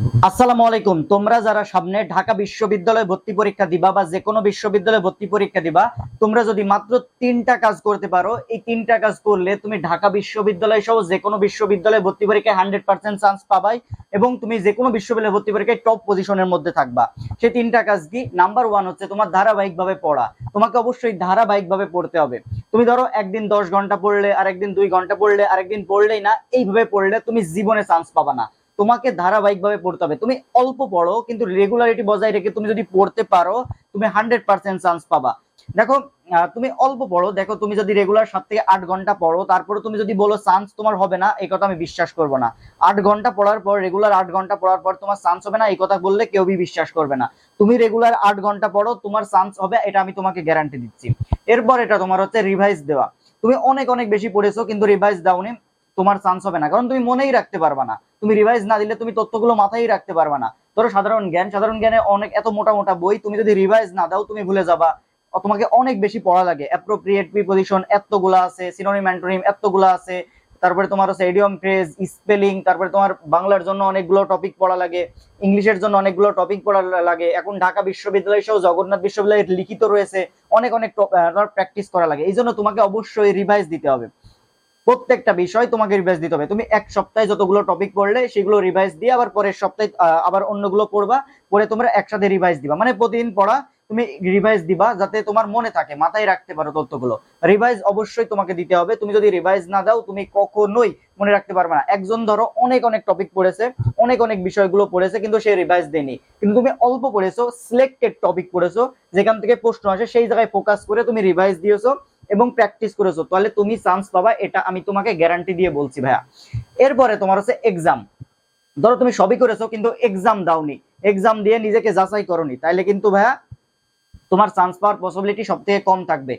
আসসালামু আলাইকুম। তোমরা যারা সামনে ঢাকা বিশ্ববিদ্যালয়ে ভর্তি পরীক্ষা দিবা বা যে কোনো বিশ্ববিদ্যালয়ে ভর্তি পরীক্ষা দিবা, তোমরা যদি মাত্র তিনটা কাজ করতে পারো, এই তিনটা কাজ করলে তুমি ঢাকা বিশ্ববিদ্যালয় সহ যে কোনো বিশ্ববিদ্যালয়ে ভর্তি পরীক্ষায় হান্ড্রেড পার্সেন্ট চান্স পাবাই এবং তুমি যে কোনো বিশ্ববিদ্যালয়ে ভর্তি পরীক্ষায় টপ পজিশনের মধ্যে থাকবা। সেই তিনটা কাজ কি? নাম্বার ওয়ান হচ্ছে তোমার ধারাবাহিকভাবে পড়া। তোমাকে অবশ্যই ধারাবাহিকভাবে পড়তে হবে। তুমি ধরো একদিন দশ ঘণ্টা পড়লে আর একদিন দুই ঘণ্টা পড়লে, আরেকদিন পড়লেই না, এইভাবে পড়লে তুমি জীবনে চান্স পাবা না। তোমাকে ধারাবাহিকভাবে পড়তে হবে। তুমি অল্প পড়ো, কিন্তু রেগুলারিটি বজায় রেখে তুমি যদি পড়তে পারো, তুমি হান্ড্রেড পার্সেন্ট চান্স পাবা। দেখো তুমি অল্প পড়ো, দেখো তুমি যদি রেগুলার সাত থেকে আট ঘণ্টা পড়ো, তারপরে তুমি যদি বলো চান্স তোমার হবে না, এই কথা আমি বিশ্বাস করব না। আট ঘণ্টা পড়ার পর রেগুলার আট ঘণ্টা পড়ার পর তোমার চান্স হবে না, এই কথা বললে কেউই বিশ্বাস করবে না। তুমি রেগুলার আট ঘণ্টা পড়ো, তোমার চান্স হবে, এটা আমি তোমাকে গ্যারান্টি দিচ্ছি। এরপর এটা তোমার হচ্ছে রিভাইজ দেওয়া। তুমি অনেক অনেক বেশি পড়েছো, কিন্তু রিভাইজ দাওনি, তোমার চান্স হবে না। কারণ তুমি মনেই রাখতে পারবা না। তুমি রিভাইজ না দিলে তুমি তথ্যগুলো মাথায় রাখতে পারবে না। ধরো সাধারণ জ্ঞান, সাধারণ জ্ঞানে অনেক এত মোটা মোটা বই তুমি যদি রিভাইজ না দাও, তুমি ভুলে যাবা। তোমাকে অনেক বেশি পড়া লাগে। অ্যাপ্রোপ্রিয়েট প্রিপোজিশন এতগুলা আছে সিনোনিম অ্যান্টোনিম এতগুলা আছে। তারপরে তোমার হচ্ছে এডিয়ম ফ্রেজ স্পেলিং তারপরে তোমার বাংলার জন্য অনেকগুলো টপিক পড়া লাগে, ইংলিশের জন্য অনেকগুলো টপিক পড়া লাগে। এখন ঢাকা বিশ্ববিদ্যালয় সহ জগন্নাথ বিশ্ববিদ্যালয়ের লিখিত রয়েছে অনেক অনেক প্র্যাকটিস করা লাগে। এই জন্য তোমাকে অবশ্যই রিভাইজ দিতে হবে। প্রত্যেকটা বিষয় তোমাকে রিভাইজ দিতে হবে। তুমি এক সপ্তাহে যতগুলো টপিক পড়লে সেগুলো রিভাইজ দিয়ে আবার পরের সপ্তাহে আবার অন্যগুলো পড়বা, পরে তোমরা একসাথে রিভাইজ দিবা। মানে প্রতিদিন পড়া, তুমি রিভাইজ দিবা যাতে তোমার মনে থাকে, মাথায় রাখতে পারো তথ্যগুলো। রিভাইজ অবশ্যই তোমাকে দিতে হবে। তুমি যদি রিভাইজ না দাও, তুমি কখনোই মনে রাখতে পারবে না। একজন ধরো অনেক অনেক টপিক পড়েছে, অনেক অনেক বিষয়গুলো পড়েছে, কিন্তু সে রিভাইজ দেয়নি। কিন্তু তুমি অল্প পড়েছো সিলেক্টেড টপিক পড়েছো, যেখান থেকে প্রশ্ন আসে, সেই জায়গায় ফোকাস করে তুমি রিভাইজ দিয়েছ। এবং প্র্যাকটিস করেছ, তাহলে তুমি চান্স পাবা, এটা আমি তোমাকে গ্যারান্টি দিয়ে বলছি ভাইয়া। এরপরে তোমার হচ্ছে এক্সাম ধরো তুমি সবই করেছ, কিন্তু এক্সাম দাওনি। এক্সাম দিয়ে নিজেকে যাচাই করনি। তাইলে কিন্তু ভাইয়া তোমার চান্স পাওয়ার পসিবিলিটি সব থেকে কম থাকবে।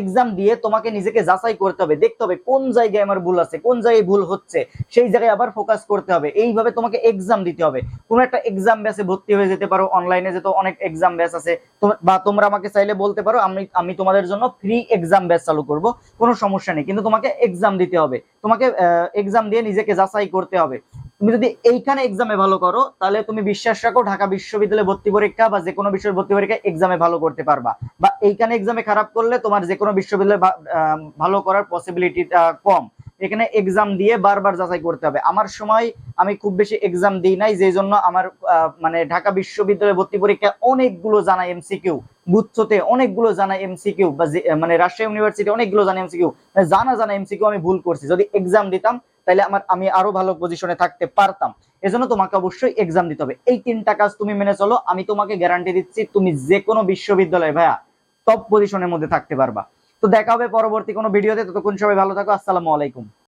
এক্সাম দিয়ে তোমাকে নিজেকে যাচাই করতে হবে, দেখতে হবে কোন জায়গায় আমার ভুল আছে, কোন জায়গায় ভুল হচ্ছে, সেই জায়গায় আবার ফোকাস করতে হবে। এইভাবে তোমাকে এক্সাম দিতে হবে। কোনো একটা এক্সাম ব্যাচে ভর্তি হয়ে যেতে পারো অনলাইনে যে তো অনেক এক্সাম ব্যাচ আছে বা তোমরা আমাকে চাইলে বলতে পারো, আমি আমি তোমাদের জন্য ফ্রি এক্সাম ব্যাচ চালু করব, কোনো সমস্যা নেই। কিন্তু তোমাকে এক্সাম দিতে হবে। তোমাকে এক্সাম দিয়ে নিজেকে যাচাই করতে হবে। তুমি যদি এইখানে এক্সামে ভালো করো, তাহলে তুমি বিশ্বাস রাখো ঢাকা বিশ্ববিদ্যালয়ে ভর্তি পরীক্ষা বা যে কোনো বিষয়ের ভর্তি পরীক্ষা এক্সামে ভালো করতে পারবা। বা এইখানে এক্সামে খারাপ করলে তোমার যে কোনো বিশ্ববিদ্যালয়ে ভালো করার পসিবিলিটিটা কম। এখানে এক্সাম দিয়ে বারবার যাচাই করতে হবে। আমার সময় আমি খুব বেশি এক্সাম দিই নাই যে জন্য আমার মানে ঢাকা বিশ্ববিদ্যালয়ে ভর্তি পরীক্ষা অনেকগুলো জানা এমসিকিউ গুচ্ছতে অনেকগুলো জানা এমসিকিউ বা মানে রাজশাহী ইউনিভার্সিটি অনেকগুলো জানা এমসিকিউ জানা জানা এমসিকিউ আমি ভুল করছি। যদি এক্সাম দিতাম তাহলে আমার, আমি আরও ভালো পজিশনে থাকতে পারতাম। এজন্য তোমাকে অবশ্যই এক্সাম দিতে হবে। এই তিনটা কাজ তুমি মেনে চলো। আমি তোমাকে গ্যারান্টি দিচ্ছি, তুমি যে কোনো বিশ্ববিদ্যালয়ে ভাইয়া টপ পজিশনের মধ্যে থাকতে পারবা। তো দেখা হবে পরবর্তী কোনো ভিডিওতে ততক্ষণ সবাই ভালো থাকো। আসসালামু আলাইকুম।